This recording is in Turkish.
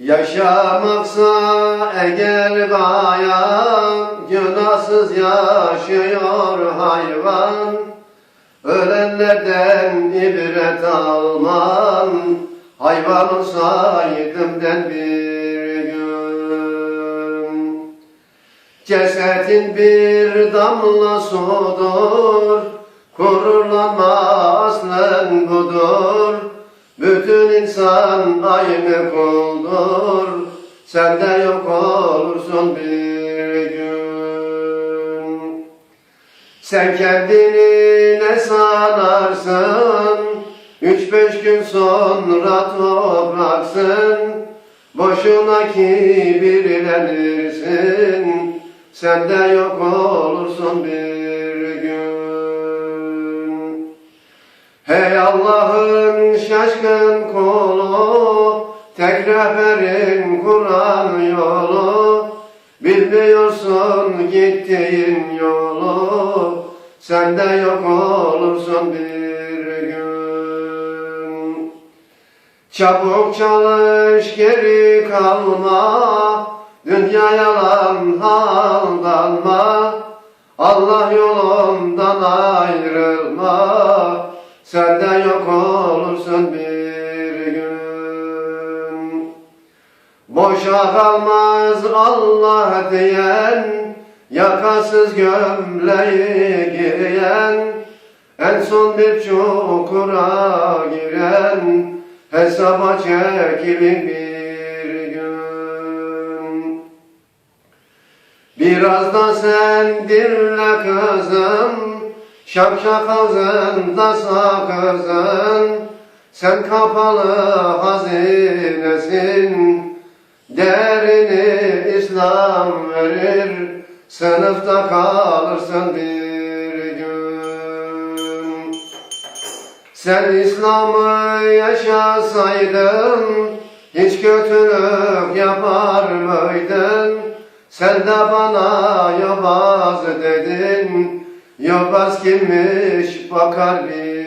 Yaşamaksa eğer bayan Günahsız yaşıyor hayvan. Ölenlerden ibret alman Hayvan olsaydım den bir gün. Cesedin bir damla sudur Gururlanma aslın budur Bütün insan aynı kuldur. Sen de yok olursun bir gün. Sen kendini ne sanarsın? Üç beş gün sonra topraksın. Boşuna kibirlenirsin. Sen de yok olursun bir gün. Hey Allah'ın şaşkın kulu Tek rehberin Kur'an yolu. Bilmiyorsun gittiğin yolu Sen de yok olursun bir gün. Çabuk çalış geri kalma Dünya yalan aldanma. Allah yolundan ayrılma Sen de yok olursun bir gün Boşa kalmaz Allah diyen Yakasız gömleği giyen En son bir çukura giren Hesaba çekilir bir gün. Biraz da sen dinle kızım Şapşak ağzında sakızın Sen kapalı hazinesin Derini İslam verir Sınıfta kalırsın bir gün Sen İslam'ı yaşasaydın Hiç kötülük yapar mıydın? Sen de bana yobaz dedin Yobaz kimmiş bakar bir